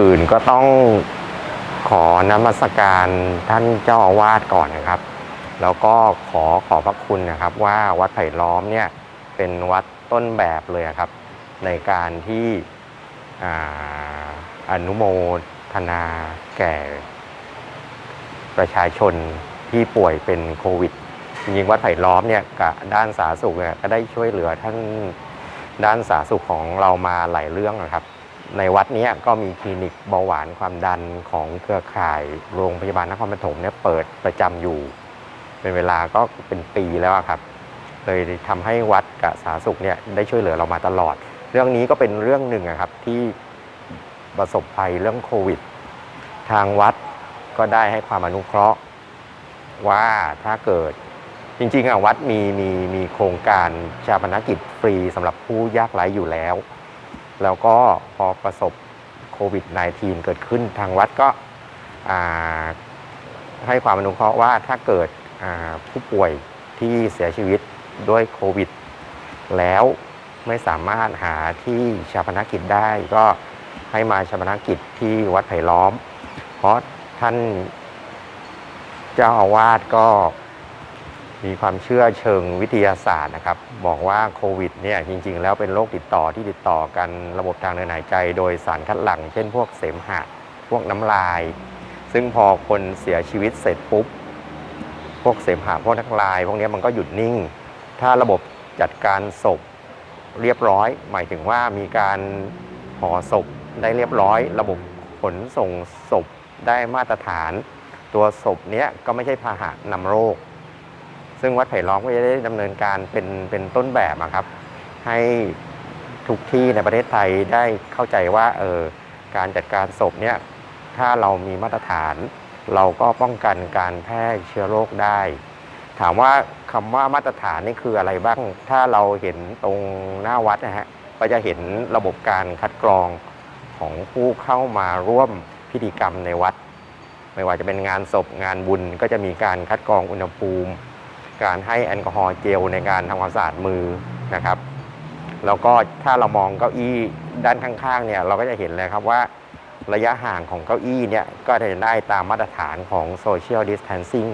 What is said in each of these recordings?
อื่นก็ต้องขอนมัสการท่านเจ้าอาวาสก่อนนะครับ แล้วก็ขอขอบพระคุณนะครับ ว่าวัดไผ่ล้อมเนี่ยเป็นวัดต้นแบบเลยครับ ในการที่อาอนุโมทนาแก่ประชาชนที่ป่วยเป็นโควิดจริงๆวัดไผ่ล้อมเนี่ยกับด้านสาธารณสุขเนี่ยก็ได้ช่วยเหลือท่านด้านสาธารณสุขของเรามาหลายเรื่องนะครับ ในวัดนี้ก็มีคลินิกเบาหวานความดันของเครือข่ายโรงพยาบาลนครปฐมเนี่ยเปิดประจำอยู่ เป็นเวลาก็เป็นปีแล้วครับเลยทำให้วัดกับสาธารณสุขเนี่ยได้ช่วยเหลือเรามาตลอด เรื่องนี้ก็เป็นเรื่องหนึ่งครับที่ประสบภัยเรื่องโควิด ทางวัดก็ได้ให้ความอนุเคราะห์ว่าถ้าเกิดจริงๆอะวัดมีมีมีโครงการชาปนกิจฟรีสำหรับผู้ยากไร้อยู่แล้ว แล้วก็พอประสบโควิด -19 เกิดขึ้นทางวัดก็ให้ความอนุเคราะห์ว่าถ้าเกิดผู้ป่วยที่เสียชีวิตด้วยโควิด แล้วไม่สามารถหาที่ชาปนกิจได้ก็ให้มาชาปนกิจที่วัดไผ่ล้อม เพราะท่านเจ้าอาวาสก็มีความเชื่อเชิงวิทยาศาสตร์นะครับ บอกว่าโควิดเนี่ยจริง ๆ แล้วเป็นโรคติดต่อที่ติดต่อกันระบบทางเดินหายใจ โดยสารคัดหลั่งเช่นพวกเสมหะ พวกน้ำลาย ซึ่งพอคนเสียชีวิตเสร็จปุ๊บ พวกเสมหะพวกน้ำลาย พวกนี้มันก็หยุดนิ่ง ถ้าระบบจัดการศพเรียบร้อย หมายถึงว่ามีการห่อศพได้เรียบร้อย ระบบขนส่งศพได้มาตรฐาน ตัวศพเนี้ยก็ไม่ใช่พาหะนำโรค ซึ่งวัดไผ่ล้อมก็จะได้ดำเนินการเป็นเป็นต้นแบบครับ ให้ทุกที่ในประเทศไทยได้เข้าใจว่าเออการจัดการศพเนี่ยถ้าเรามีมาตรฐาน เราก็ป้องกันการแพร่เชื้อโรคได้ ถามว่าคำว่ามาตรฐานนี่คืออะไรบ้าง ถ้าเราเห็นตรงหน้าวัดนะฮะก็จะเห็นระบบการคัดกรองของผู้เข้ามาร่วมพิธีกรรมในวัด ไม่ว่าจะเป็นงานศพงานบุญก็จะมีการคัดกรองอุณหภูมิ การให้แอลกอฮอล์เจลในการทำความสะอาดมือนะครับ แล้วก็ถ้าเรามองเก้าอี้ด้านข้างๆเนี่ยเราก็จะเห็นเลยครับว่าระยะห่างของเก้าอี้เนี่ยก็จะได้ตามมาตรฐานของ Social Distancing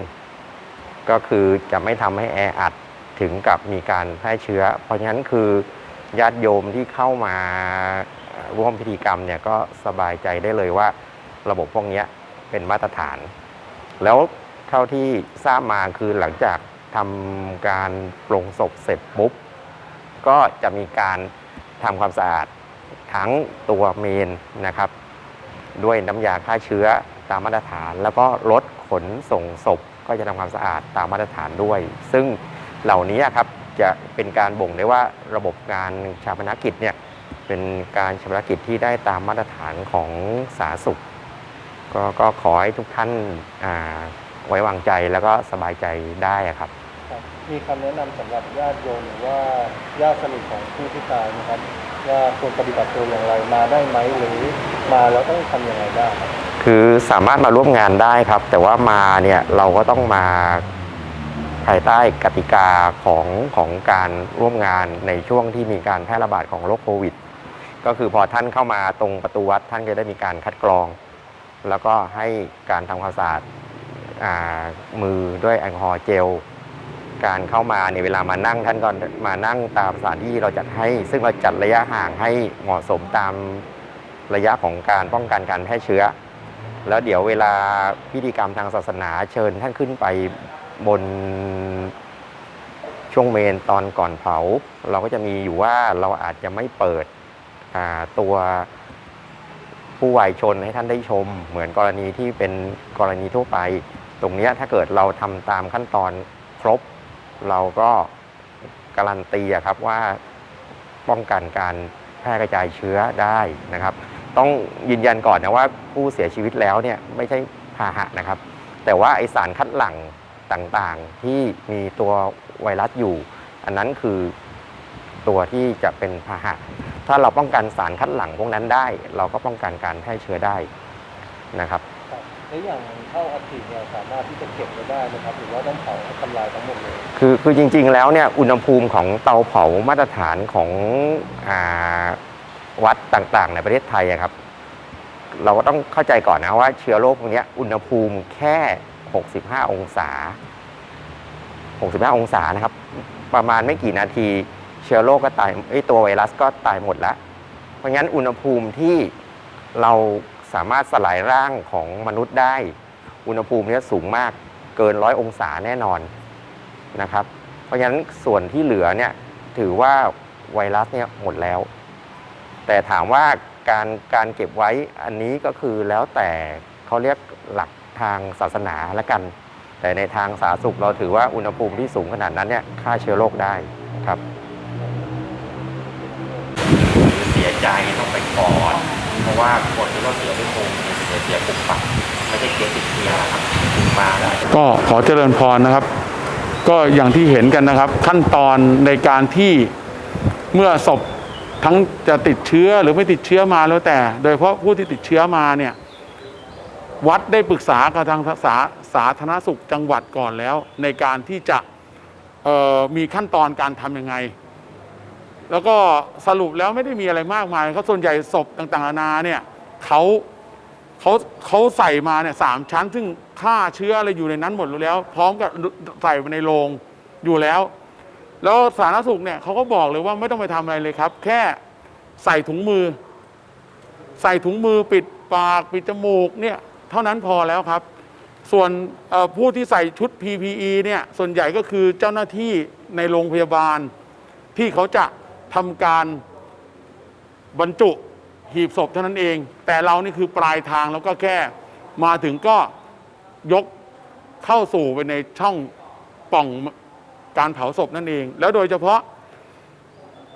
ก็คือจะไม่ทำให้แออัดถึงกับมีการแพร่เชื้อ เพราะฉะนั้นคือญาติโยมที่เข้ามาร่วมพิธีกรรมเนี่ยก็สบายใจได้เลยว่าระบบพวกนี้เป็นมาตรฐาน แล้วเท่าที่ทราบมาคือหลังจาก ทำการปรงศพเสร็จปุ๊บ ก็จะมีการทำความสะอาดทั้งตัวเมนนะครับ ด้วยน้ำยาฆ่าเชื้อตามมาตรฐาน แล้วก็รถขนส่งศพก็จะทำความสะอาดตามมาตรฐานด้วย ซึ่งเหล่านี้ครับจะเป็นการบ่งได้ว่าระบบการชาปนกิจเนี่ยเป็นการชาปนกิจที่ได้ตามมาตรฐานของสาธารณสุขก็ก็ขอให้ทุกท่านไว้วางใจแล้วก็สบายใจได้ครับ ครับมีคำแนะนำสำหรับญาติโยมหรือว่าญาติสนิทของผู้ที่ตายนะครับ ว่าควรปฏิบัติตัวอย่างไรมาได้ไหมหรือมาแล้วต้องทำอยังไงบ้างครับคือสามารถมาร่วมงานได้ครับ แต่ว่ามาเนี่ยเราก็ต้องมาภายใต้กติกาของของการร่วมงานในช่วงที่มีการแพร่ระบาดของโรคโควิด ก็คือพอท่านเข้ามาตรงประตูวัดท่านก็ได้มีการคัดกรอง แล้วก็ให้การทำความสะอาดอ่ามือด้วยแอลกอฮอล์เจล การเข้ามาในเวลามานั่งท่านก็มานั่งตามสถานที่เราจัดให้ ซึ่งเราจัดระยะห่างให้เหมาะสมตามระยะของการป้องกันการแพร่เชื้อ แล้วเดี๋ยวเวลาพิธีกรรมทางศาสนาเชิญท่านขึ้นไปบนช่วงเมนตอนก่อนเผา เราก็จะมีอยู่ว่าเราอาจจะไม่เปิดตัวผู้วายชนให้ท่านได้ชม เหมือนกรณีที่เป็นกรณีทั่วไป ตรงนี้ถ้าเกิดเราทำตามขั้นตอนครบ เราก็การันตีครับว่าป้องกันการแพร่กระจายเชื้อได้นะครับ ต้องยืนยันก่อนนะว่าผู้เสียชีวิตแล้วเนี่ยไม่ใช่พาหะนะครับ แต่ว่าไอสารคัดหลั่งต่างๆ ที่มีตัวไวรัสอยู่ อันนั้นคือตัวที่จะเป็นพาหะ ถ้าเราป้องกันสารคัดหลั่งพวกนั้นได้ เราก็ป้องกันการแพร่เชื้อได้นะครับ แล้วอย่างเท่าอัฐิเนี่ยสามารถที่จะเก็บไว้ได้นะครับหรือว่าต้องเผาทำลายทั้งหมดเลย คือคือจริง ๆ แล้วเนี่ยอุณหภูมิของเตาเผามาตรฐานของอาวัดต่างๆ ในประเทศไทยอะครับ เราก็ต้องเข้าใจก่อนนะว่าเชื้อโรคพวกเนี้ยอุณหภูมิแค่ 65 องศา 65 องศานะครับ ประมาณไม่กี่นาทีเชื้อโรคก็ตายไอยตัวไวรัสก็ตายหมดแล้ว เพราะงั้นอุณหภูมิที่เรา สามารถสลายร่างของมนุษย์ได้ อุณหภูมิเนี้ยสูงมากเกินร้อยองศาแน่นอนนะครับ เพราะฉะนั้นส่วนที่เหลือเนี่ยถือว่าไวรัสเนี่ยหมดแล้ว แต่ถามว่าการการเก็บไว้อันนี้ก็คือแล้วแต่เขาเรียกหลักทางศาสนาละกัน แต่ในทางสาธารณสุขเราถือว่าอุณหภูมิที่สูงขนาดนั้นเนี่ยฆ่าเชื้อโรคได้ครับ เสียใจต้องไปกอน เพราะว่าคนที่เราเสียด้วยโควิดเสียเสียปุบปับไม่ใช่เคสติดเชื้อครับถึงมาแล้วก็ขอเจริญพรนะครับ ก็อย่างที่เห็นกันนะครับ ขั้นตอนในการที่เมื่อศพทั้งจะติดเชื้อหรือไม่ติดเชื้อมาแล้วแต่ โดยเฉพาะผู้ที่ติดเชื้อมาเนี่ยวัดได้ปรึกษากับทางสาสาธารณสุขจังหวัดก่อนแล้ว ในการที่จะมีขั้นตอนการทำยังไง แล้วก็สรุปแล้วไม่ได้มีอะไรมากมายเขาส่วนใหญ่ศพต่างๆนานาเนี่ยเขาเขาเขาใส่มาเนี่ยสามชั้น ซึ่งฆ่าเชื้ออะไรอยู่ในนั้นหมดแล้ว พร้อมกับใส่ไปในโรงอยู่แล้ว แล้วสาธารณสุขเนี่ยเขาก็บอกเลยว่าไม่ต้องไปทำอะไรเลยครับ แค่ใส่ถุงมือ ใส่ถุงมือปิดปากปิดจมูกเนี่ยเท่านั้นพอแล้วครับ ส่วนผู้ที่ใส่ชุด PPE เนี่ยส่วนใหญ่ก็คือเจ้าหน้าที่ในโรงพยาบาลที่เขาจะ ทำการบรรจุหีบศพเท่านั้นเอง แต่เรานี่คือปลายทางแล้วก็แค่มาถึงก็ยกเข้าสู่ไปในช่องป่องการเผาศพนั่นเอง แล้วโดยเฉพาะ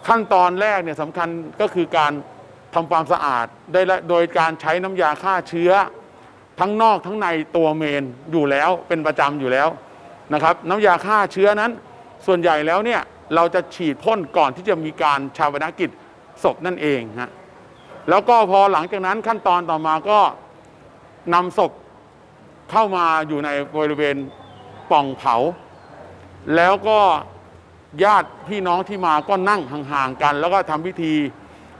ขั้นตอนแรกเนี่ยสำคัญก็คือการทำความสะอาดได้โดยการใช้น้ำยาฆ่าเชื้อ ทั้งนอกทั้งในตัวเมนอยู่แล้วเป็นประจำอยู่แล้วนะครับ น้ำยาฆ่าเชื้อนั้น ส่วนใหญ่แล้วเนี่ย เราจะฉีดพ่นก่อนที่จะมีการชาปนกิจศพนั่นเองฮะแล้วก็พอหลังจากนั้นขั้นตอนต่อมาก็นำศพเข้ามาอยู่ในบริเวณป่องเผา แล้วก็ญาติพี่น้องที่มาก็นั่งห่างๆกัน แล้วก็ทำพิธี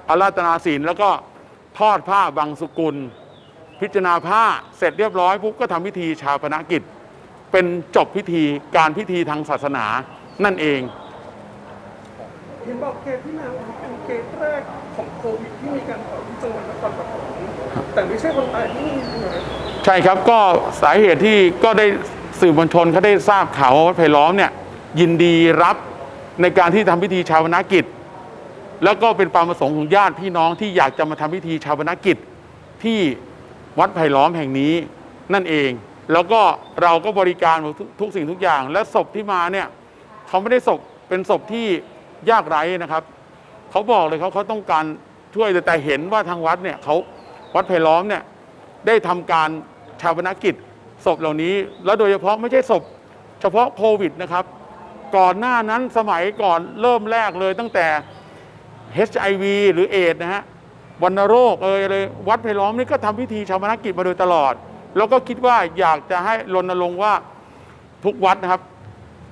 อาราธนาศีลแล้วก็ทอดผ้าบางสุกุล พิจารณาผ้าเสร็จเรียบร้อยปุ๊บก็ทำพิธีชาปนกิจ เป็นจบพิธีการพิธีทางศาสนานั่นเอง เห็นบอกเคสที่มาเป็นเคสแรกของโควิดที่มีการเผาที่จังหวัดนครปฐมแต่ไม่ใช่คนตายที่นี่ใช่ไหมใช่ครับก็สาเหตุที่ก็ได้สื่อมวลชนเขาได้ทราบข่าวว่าวัดไผ่ล้อมเนี่ยยินดีรับในการที่ทำพิธีชาปนกิจ แล้วก็เป็นความประสงค์ของญาติพี่น้องที่อยากจะมาทำพิธีชาปนกิจที่วัดไผ่ล้อมแห่งนี้นั่นเอง แล้วก็เราก็บริการหมดทุกทุกสิ่งทุกอย่าง และศพที่มาเนี่ยเขาไม่ได้ศพเป็นศพที่ ยากไร้นะครับเขาบอกเลยเขาเขาต้องการช่วยแต่เห็นว่าทางวัดเนี่ยเขาวัดไผ่ล้อมเนี่ยได้ทำการชาปนกิจศพเหล่านี้ แล้วโดยเฉพาะไม่ใช่ศพ เฉพาะโควิดนะครับ ก่อนหน้านั้นสมัยก่อนเริ่มแรกเลยตั้งแต่ HIV หรือเอดนะฮะวัณโรคเอยเลยวัดไผ่ล้อมนี่ก็ทำพิธีชาปนกิจมาโดยตลอด แล้วก็คิดว่าอยากจะให้รณรงค์ว่าทุกวัดนะครับ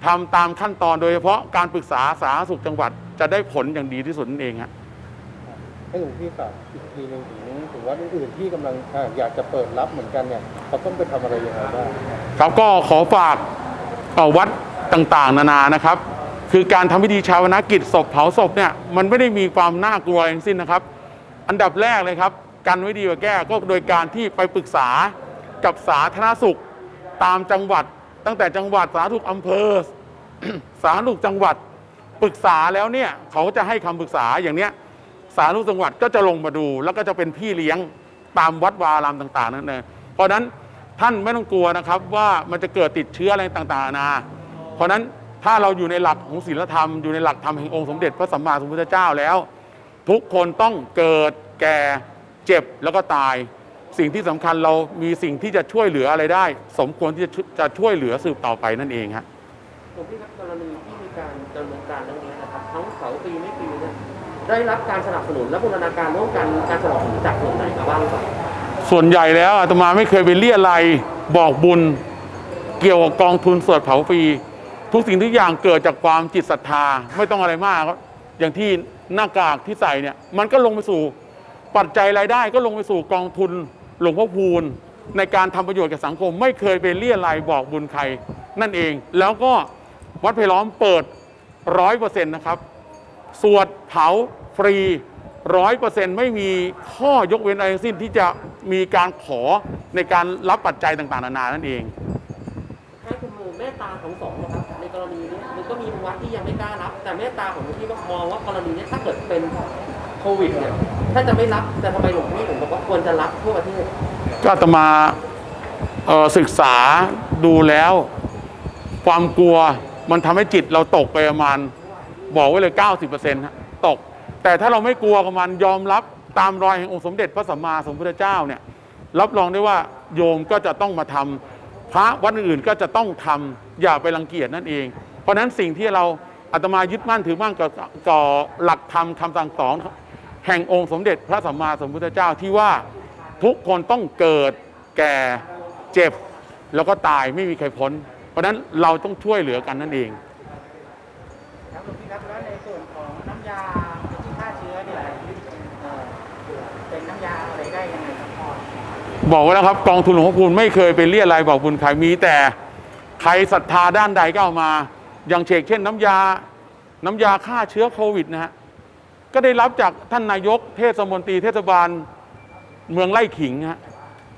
ทำตามขั้นตอนโดยเฉพาะการปรึกษาสาธารณสุขจังหวัดจะได้ผลอย่างดีที่สุดนั่นเองฮะให้หลวงพี่ฝากอีกทีหนึ่งถึงถึงวัดอื่นๆที่กำลังอ่าอยากจะเปิดรับเหมือนกันเนี่ยเขาต้องไปทำอะไรยังไงบ้างครับก็ขอฝากเอ่อวัดต่างๆ นานานะครับ คือการทำพิธีชาวนกิจศพเผาศพเนี่ยมันไม่ได้มีความน่ากลัวทั้งสิ้นนะครับ อันดับแรกเลยครับ กันไว้ดีกว่าแก้ก็โดยการที่ไปปรึกษากับสาธารณสุขตามจังหวัด ตั้งแต่จังหวัดสาธารณสุขอำเภอ สาธารณสุขจังหวัดปรึกษาแล้วเนี่ยเขาจะให้คำปรึกษาอย่างเนี้ยสาธารณสุขจังหวัดก็จะลงมาดู แล้วก็จะเป็นพี่เลี้ยงตามวัดวารามต่าง ๆ นั่นเองเพราะนั้นท่านไม่ต้องกลัวนะครับว่ามันจะเกิดติดเชื้ออะไรต่างๆนาเพราะนั้นถ้าเราอยู่ในหลักของศีลธรรมอยู่ในหลักธรรมแห่งองค์สมเด็จพระสัมมาสัมพุทธเจ้าแล้ว ทุกคนต้องเกิดแก่เจ็บแล้วก็ตาย สิ่งที่สำคัญเรามีสิ่งที่จะช่วยเหลืออะไรได้ สมควรที่จะช่วยจะช่วยเหลือสืบต่อไปนั่นเองฮะหลวงพี่ครับกรณีที่มีการดำเนินการเรื่องนี้นะครับทั้งเขาปีไม่ปีเนี่ยได้รับการสนับสนุนและบูรณาการร่วมกันการสนับสนุนจากส่วนไหนมาบ้างครับส่วนใหญ่แล้วอาตมาไม่เคยไปเรียอะไรยบอกบุญเกี่ยวกับกองทุนสวดเผาฟรีทุกสิ่งทุกอย่างเกิดจากความจิตศรัทธาไม่ต้องอะไรมากครับอย่างที่หน้ากากที่ใส่เนี่ยมันก็ลงไปสู่ปัจจัยรายได้ก็ลงไปสู่กองทุน หลวงพ่อพูนในการทำประโยชน์กับสังคม ไม่เคยไปเรียไรยบอกบุญใครนั่นเอง แล้วก็วัดไผ่ล้อมเปิดร้อยเปอร์เซ็นต์นะครับ สวดเผาฟรีร้อยเปอร์เซ็นต์ไม่มีข้อยกเว้นอะไรทั้งสิ้นที่จะมีการขอในการรับปัจจัยต่างๆ นานานั่นเองให้คุณมือเมตตาของสองนะครับในกรณีนี้มันก็มีวัดที่ยังไม่กล้ารับ แต่เมตตาของหลวงพี่ก็มองว่ากรณีนี้ถ้าเกิดเป็น โควิดเนี่ยถ้าจะไม่รับแต่ทำไมหลวงพี่ถึงบอกว่าควรจะรับทั่วประเทศก็อาตมาเอ่อศึกษาดูแล้ว ความกลัวมันทำให้จิตเราตกไปประมาณ บอกไว้เลย 90%ฮะตก แต่ถ้าเราไม่กลัวกับมันยอมรับตามรอยแห่งองค์สมเด็จพระสัมมาสัมพุทธเจ้าเนี่ย รับรองได้ว่าโยมก็จะต้องมาทำพระวัดอื่นๆก็จะต้องทำอย่าไปรังเกียจนั่นเอง เพราะฉะนั้นสิ่งที่เราอาตมายึดมั่นถือมั่นกับก่อหลักธรรมคำสั่งสอน แห่งองค์สมเด็จพระสัมมาสัมพุทธเจ้าที่ว่าทุกคนต้องเกิดแก่เจ็บ แล้วก็ตายไม่มีใครพ้น เพราะนั้นเราต้องช่วยเหลือกันนั่นเองครับหลวงพี่ครับแล้วในส่วนของน้ำยาที่ฆ่าเชื้อเนี่ยเอ่อเป็นน้ำยาอะไรได้ยังไงครับพ่อบอกไว้แล้วครับกองทุนหลวงพ่อคูณไม่เคยไปเรียอะไรยบอกบุญใครมีแต่ใครศรัทธาด้านใดก็เอามา อย่างเชกเช่นน้ำยา น้ำยาฆ่าเชื้อโควิดนะฮะ ก็ได้รับจากท่านนายกเทศมนตรีเทศบาลเมืองไร่ขิงฮะ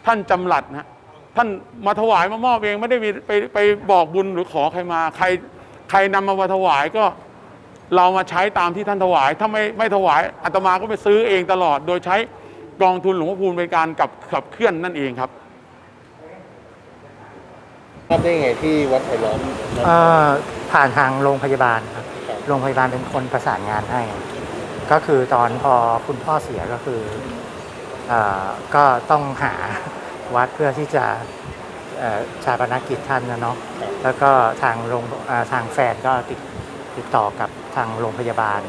ท่านจำหลัดนะฮะท่านมาถวายมามอบเองไม่ได้มีไปไปบอกบุญหรือขอใครมา ใครใครนำมาถวายก็เรามาใช้ตามที่ท่านถวาย ถ้าไม่ไม่ถวายอาตมาก็ไปซื้อเองตลอด โดยใช้กองทุนหลวงพ่อพูนเป็นการกับขับเคลื่อนนั่นเองครับทราบได้ไงที่วัดไผ่ล้อม เอ่อผ่านทางโรงพยาบาลครับครับโรงพยาบาลเป็นคนประสานงานให้ ก็คือตอนพอคุณพ่อเสียก็คืออก็ต้องหาวัดเพื่อที่จะชาปนกิจท่านนะเนาะแล้วก็ทางโรงทางแฟนก็ติดติดต่อกับทางโรงพยาบาล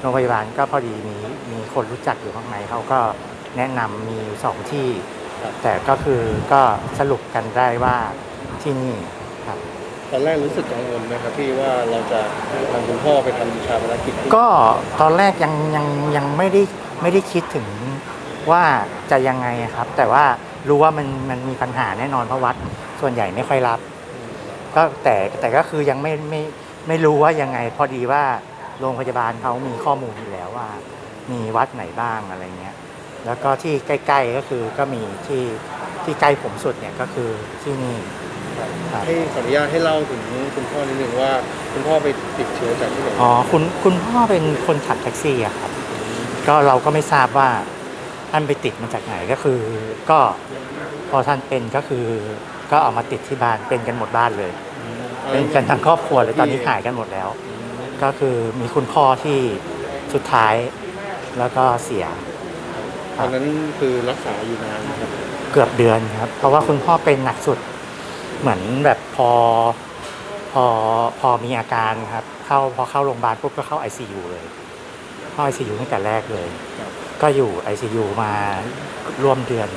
โรงพยาบาลก็พอดีมีมีคนรู้จักอยู่ข้างในเขาก็แนะนำมีสองที่ แต่ก็คือก็สรุปกันได้ว่าที่นี่ ตอนแรกรู้สึกกังวลไหมครับพี่ว่าเราจะทางคุณพ่อไปทำชาปนกิจที่ก็ตอนแรกยังยังยังไม่ได้ไม่ได้คิดถึงว่าจะยังไงครับ แต่ว่ารู้ว่ามันมันมีปัญหาแน่นอนเพราะวัด ส่วนใหญ่ไม่ค่อยรับ ก็แต่แต่ก็คือยังไม่ไม่ไม่รู้ว่ายังไง พอดีว่าโรงพยาบาลเขามีข้อมูลอยู่แล้วว่า มีวัดไหนบ้างอะไรเงี้ยแล้วก็ที่ใกล้ ๆก็คือก็มีที่ ที่ใกล้ผมสุดเนี่ยก็คือที่นี่ ครับ ให้ขออนุญาตให้เล่าถึงคุณพ่อนิดนึงว่า คุณพ่อไปติดเชื้อจากที่ไหนอ๋อคุณคุณพ่อเป็นคนขับแท็กซี่อะครับ ก็เราก็ไม่ทราบว่าท่านไปติดมาจากไหนก็คือ ก็พอท่านเป็นก็คือ ก็เอามาติดที่บ้านเป็นกันหมดบ้านเลยเป็นกันทั้งครอบครัวเลยตอนนี้หายกันหมดแล้ว ก็คือมีคุณพ่อที่สุดท้ายแล้วก็เสีย ตอนนั้นคือรักษาอยู่นานนะครับ เกือบเดือนครับ เพราะว่าคุณพ่อเป็นหนักสุด เหมือนแบบพอพอพอมีอาการครับ เข้าพอเข้าโรงพยาบาลปุ๊บก็เข้า ICU เลยเข้า ICU ตั้งแต่แรกเลย ก็อยู่ ICU มาร่วมเดือน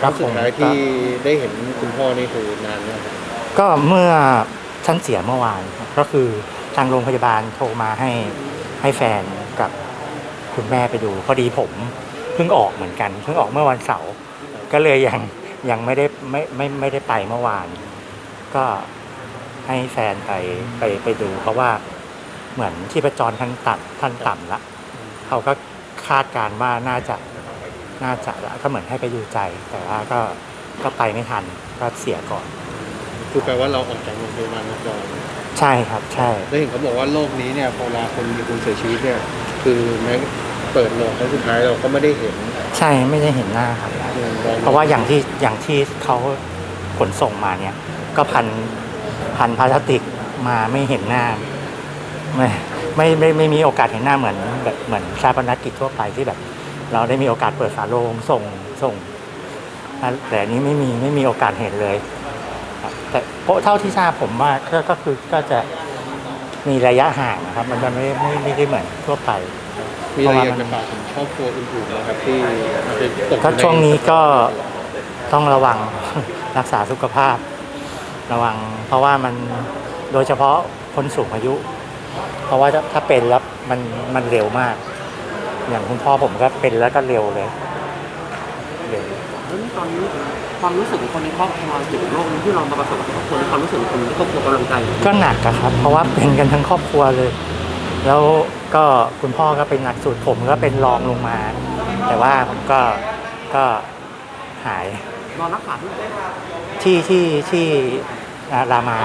ครั้งสุดท้ายก็ที่ได้เห็นคุณพ่อนี่คือนานแล้วครับก็เมื่อท่านเสียเมื่อวานครับก็คือทางโรงพยาบาลโทรมาให้ให้แฟนกับคุณแม่ไปดู พอดีผมเพิ่งออกเหมือนกัน เพิ่งออกเมื่อวันเสาร์ ก็เลยยังยังไม่ได้ไม่ไม่ไม่ได้ไปเมื่อวาน ก็ให้แฟนไปไปไปดู เพราะว่าเหมือนที่ประจรท่านตัดท่านต่ำละเขาก็คาดการณ์ว่าน่าจะน่าจะละก็เหมือนให้ไปดูใจ แต่ว่าก็ก็ไปไม่ทันก็เสียก่อน คือแปลว่าเราออกจากโรงพยาบาลมาก่อนใช่ครับใช่ได้เห็นเขาบอกว่าโรคนี้เนี่ยพอเวลาคนมีคนเสียชีวิตเนี่ย คือแม้ เปิดโรงครั้งสุดท้ายเราก็ไม่ได้เห็นใช่ไม่ได้เห็นหน้าครับ เพราะว่าอย่างที่อย่างที่เขาขนส่งมาเนี่ย ก็พันพันพลาสติกมาไม่เห็นหน้าไม่ไม่ไม่ไม่มีโอกาสเห็นหน้าเหมือนแบบเหมือนชาปนกิจทั่วไปที่แบบ เราได้มีโอกาสเปิดฝาโลงส่งส่งแต่อันนี้ไม่มีไม่มีโอกาสเห็นเลยครับแต่เพราะเท่าที่ทราบผมว่าก็ก็คือก็จะมีระยะห่างนะครับ มันจะไม่ไม่ไม่ได้เหมือนทั่วไป มีอะไรอยากจะฝากถึงครอบครัวอื่นๆนะครับที่เป็นตกอยู่ก็ในช่วงนี้ก็ต้องระวังรักษาสุขภาพ ระวังเพราะว่ามันโดยเฉพาะคนสูงอายุ เพราะว่าถ้าถ้าเป็นแล้วมันมันเร็วมาก อย่างคุณพ่อผมก็เป็นแล้วก็เร็วเลยเร็วแล้วนี่ตอนนี้ความรู้สึกของคนในครอบครัวเกี่ยวกับโรคนี้ที่เรามาประสบกับครอบครัวในความรู้สึกของคนในครอบครัวกำลังใจก็หนักอะครับ เพราะว่าเป็นกันทั้งครอบครัวเลย แล้ว ก็คุณพ่อก็เป็นหนักสุดผมก็เป็นรองลงมา แต่ว่าผมก็ก็หายนอนรักษาด้วยที่ที่ที่รามา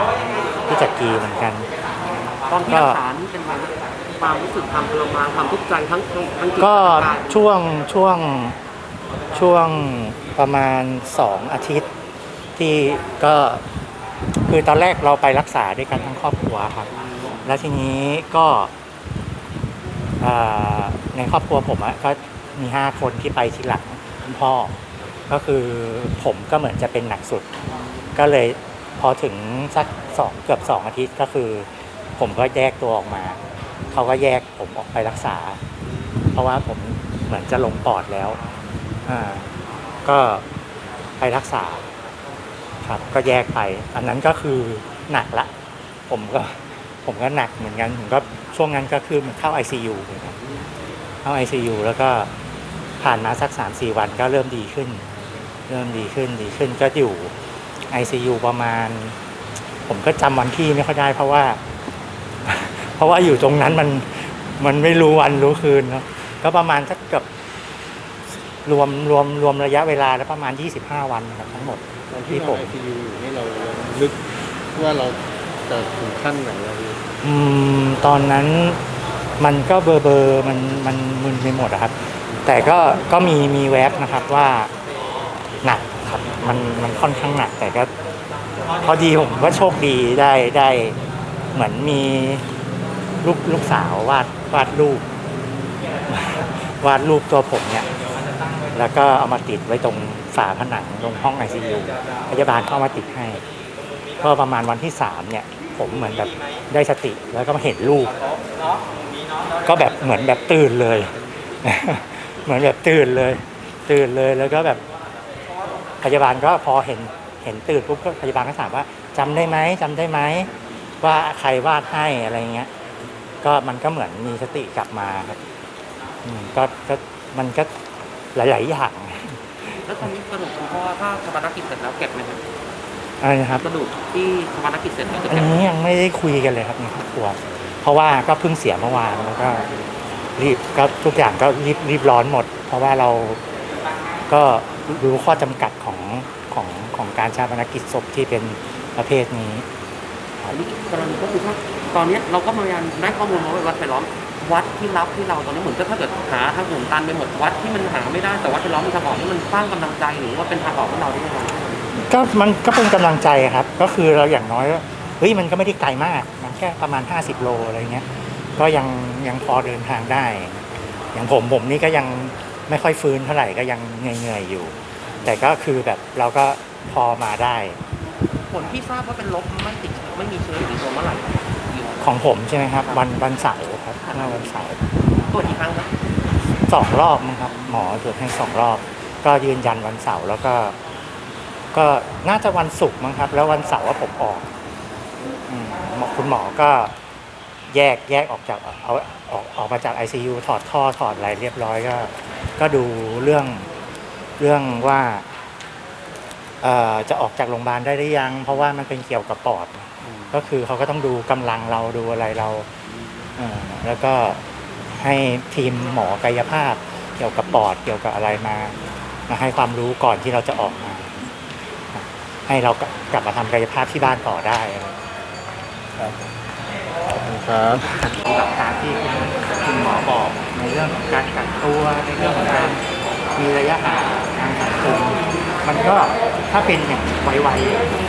ที่จักรีเหมือนกัน ตอนที่รักษานี่เป็นไงความรู้สึกความทรมานความทุกข์ใจทั้งทั้งจิตก็ทั้งกายช่วงช่วงช่วงประมาณสองอาทิตย์ ที่ก็คือตอนแรกเราไปรักษาด้วยกันทั้งครอบครัวครับ แล้วทีนี้ก็เอ่อ ในครอบครัวผมอะก็มีห้าคนที่ไปทีหลังคุณพ่อ ก็คือผมก็เหมือนจะเป็นหนักสุด ก็เลยพอถึงสักสองเกือบสองอาทิตย์ก็คือ ผมก็แยกตัวออกมา เขาก็แยกผมออกไปรักษา เพราะว่าผมเหมือนจะลงปอดแล้วอ่าก็ไปรักษาครับก็แยกไป อันนั้นก็คือหนักละ ผมก็ผมก็หนักเหมือนกันผมก็ ช่วงนั้นก็คือมันเข้า ICU เหมือนกันเข้า ICU แล้วก็ผ่านมาสักสามสี่วันก็เริ่มดีขึ้น เริ่มดีขึ้นดีขึ้นก็อยู่ ICU ประมาณ ผมก็จำวันที่ไม่ค่อยได้เพราะว่า เพราะว่าอยู่ตรงนั้นมันมันไม่รู้วันรู้คืนเนอะก็ประมาณสักเกือบรวมรวมรวมระยะเวลาแล้วประมาณ 25 วันนะครับทั้งหมดตอนที่ที่ผผมมไอซียูอยู่นี่เราเราลึกว่าเราจะถึงขั้นไหนแล้วพี่อืม ตอนนั้นมันก็เบอร์เบอร์มันมันมึนไปหมดอะครับ แต่ก็ก็มีมีแวบนะครับว่าหนักครับมันมันค่อนข้างหนัก แต่ก็พอดีผมก็โชคดีได้ได้เหมือนมีลูกลูกสาววาดวาดรูป วาดรูปตัวผมเนี่ย แล้วก็เอามาติดไว้ตรงฝาผนังตรงห้องไอซียูพยาบาลเข้ามาติดให้ ก็ประมาณวันที่สามเนี่ย ผมเหมือนแบบได้สติแล้วก็มาเห็นรูปก็แบบเหมือนแบบตื่นเลย เหมือนแบบตื่นเลย ตื่นเลยแล้วก็แบบพยาบาลก็พอเห็นเห็นตื่นปุ๊บก็พยาบาลก็ถามว่าจำได้ไหมจำได้ไหมว่าใครวาดให้อะไรเงี้ย ก็มันก็เหมือนมีสติกลับมาครับก็ก็มันก็หลาย ๆ อย่างแล้วตอนนี้กระดูกคุณพ่อถ้าชาปนกิจเสร็จแล้วเก็บไหมครับ อะไรนะครับกระดูกที่ชาปนกิจเสร็จแล้วจะอันเก็บไหมนี้ยังไม่ได้คุยกันเลยครับในครอบครัวเพราะว่าก็เพิ่งเสียเมื่อวานแล้วก็รีบก็ทุกอย่างก็รีบรีบร้อนหมด เพราะว่าเราก็รู้ข้อจำกัดของของของการชาปนกิจศพที่เป็นประเภทนี้ อันนี้กรณีก็คือถ้าตอนนี้เราก็พยายามได้ข้อมูลมาว่าวัดไผ่ล้อม วัดที่รับที่เราตอนนี้เหมือนก็ถ้าเกิดหาทางหมุนตันไปหมดวัดที่มันหาไม่ได้แต่วัดไผ่ล้อมมีทางออกที่มันสร้างกำลังใจหรือว่าเป็นทางออกให้เราได้ไหมครับ ก็มันก็เป็นกำลังใจครับ ก็คือเราอย่างน้อยเฮ้ยมันก็ไม่ได้ไกลมาก มันแค่ประมาณ 50 โลอะไรเงี้ย ก็ยังยังพอเดินทางได้ อย่างผมผมนี่ก็ยังไม่ค่อยฟื้นเท่าไหร่ก็ยังเหนื่อยๆอยู่ แต่ก็คือแบบเราก็พอมาได้ ผลที่ทราบว่าเป็นลบไม่ติดไม่มีเชื้ออยู่ในตัวเมื่อไหร่อยู่ของผมใช่ไหมครับ วันวันเสาร์ครับเมื่อวันเสาร์ตรวจอีกครั้งครับสองรอบนะครับ หมอตรวจให้สองรอบ ก็ยืนยันวันเสาร์แล้วก็ ก็น่าจะวันศุกร์มั้งครับ แล้ววันเสาร์ว่าผมออกอมคุณหมอก็แยกแยกออกจากเอาออกออกมาจาก ICU ถอดท่อถอดอะไรเรียบร้อยก็ ก็ดูเรื่องเรื่องว่าจะออกจากโรงพยาบาลได้หรือยัง เพราะว่ามันเป็นเกี่ยวกับปอด ก็คือเขาก็ต้องดูกำลังเราดูอะไรเราแล้วก็ให้ทีมหมอกายภาพ เกี่ยวกับปอดเกี่ยวกับอะไรมามาให้ความรู้ก่อนที่เราจะออกมา ให้เรากลับมาทำกายภาพที่บ้านต่อได้ครับหลักการที่คุณคุณหมอบอกในเรื่องของการกักตัวในเรื่องของการมีระยะห่างทางสังคมมันก็ถ้าเป็นอย่างไวๆ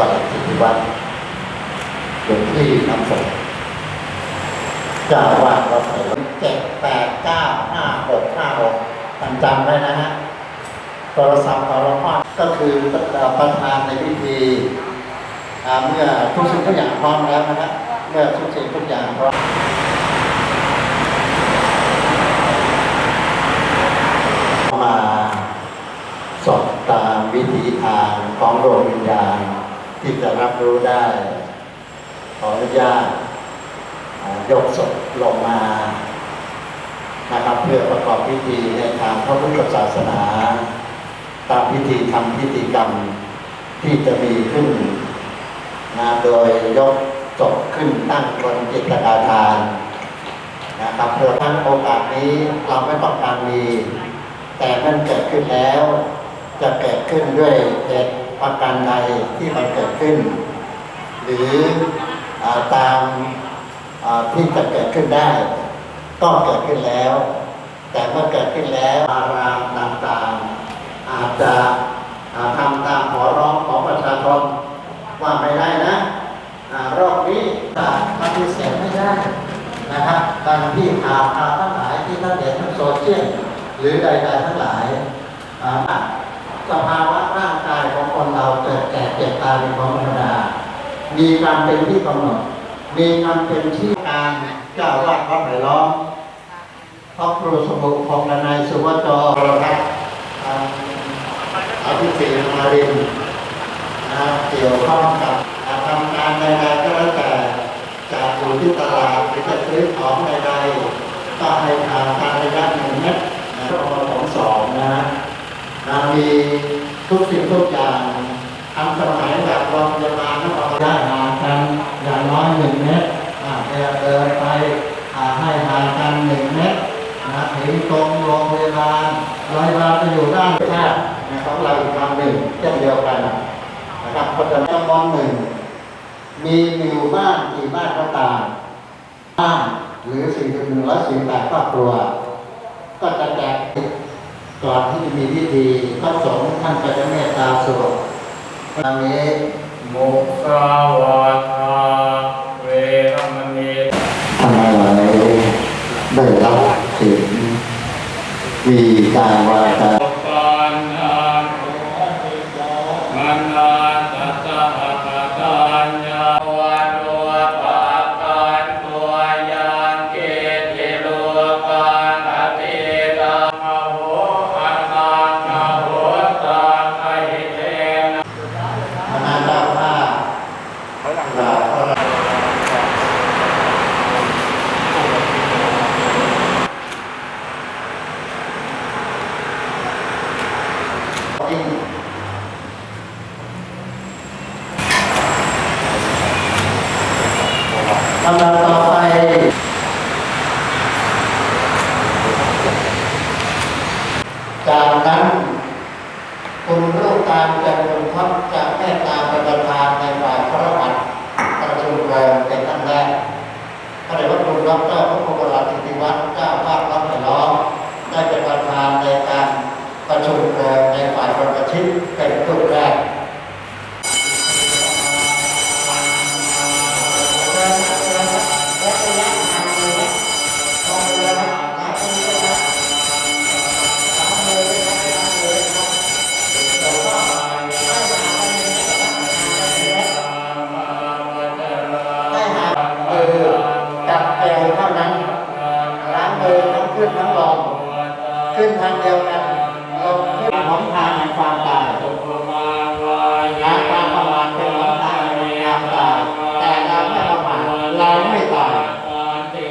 ปฏิทินวัดหลวงพี่น้ำฝนเจ้าอาวาดวัดไผ่ล้อมเจ็ดแปดเก้าห้าหกห้าหกจำจำไว้นะฮะโทรศัพท์ของหลวงพ่อก็คือประธานในพิธีอ่าเมื่อทุกสิ่งทุกอย่างพร้อมแล้วนะฮะเมื่อทุกสิ่งทุกอย่างพร้อม มาสอบตามวิถีทาง ของดวงวิญญาณที่จะรับรู้ได้ ขออนุญาตยกศพลงมานะครับเพื่อประกอบพิธีในทางพระพุทธศาสนา ตามพิธีทำพิธีกรรมที่จะมีขึ้นนะโดยยกศพขึ้นตั้งบนจิตกาทานนะครับเพื่อทั้งโอกาสนี้เราไม่ต้องการมี แต่มันเกิดขึ้นแล้ว จะเกิดขึ้นด้วยเหตุ ประการใดที่มันเกิดขึ้น หรืออตามที่จะเกิดขึ้นได้ ก็เกิดขึ้นแล้ว แต่เมื่อเกิดขึ้นแล้วอารามต่างๆ อาจจะอ่าทำตามขอร้องของประชาชนว่าไม่ได้นะอ่ารอบนี้ปฏิเสธไม่ได้ นะครับการที่ข่าวข่าวทั้งหลายที่ท่านเห็นทั้งโซเชียลหรือใดๆทั้งหลายอ่าสภาวะร่างกายของคนเราเกิดแก่เจ็บตายเป็นของธรรมดา มีการเป็นที่กำหนด มีการเป็นที่การเจ้าวาดวัดไผ่ล้อมพระครูสมุพงษ์นายสุวัจจรทัศน์อ่าอภิเษกมารินนะเกี่ยวข้องกับการทำงานใดๆก็แล้วแต่จากอยู่ที่ตลาดหรือจะซื้อของใดๆก็ให้ทางทางระยะหนึ่งเมตรนะรอของสองนะฮะมีทุกสิ่งทุกอย่างทันสมัยแบบโรงพยาบาลต้องระยะห่างกันอย่างน้อยหนึ่งเมตรอ่าเดินเดินไปอาให้ห่างกันหนึ่งเมตรนะถึงตรงโรงพยาบาลโรงพยาบาลจะอยู่ด้านข้างนะของเราอีกทางหนึ่งเช่นเดียวกันนะครับคนจะต้องมองหนึ่งมีอยู่บ้านกี่บ้านก็ตามบ้านหรือสี่ถึงหนึ่งร้อยสี่แปดครอบครัว ก็จะแจกก่อนที่จะมีพิธีพระสงฆ์ท่านก็จะเมตตาสวดตอนนี้มุสาวาทาเวรมณี ทำอะไรได้รับถึง มีการวาจาปานนามันนาต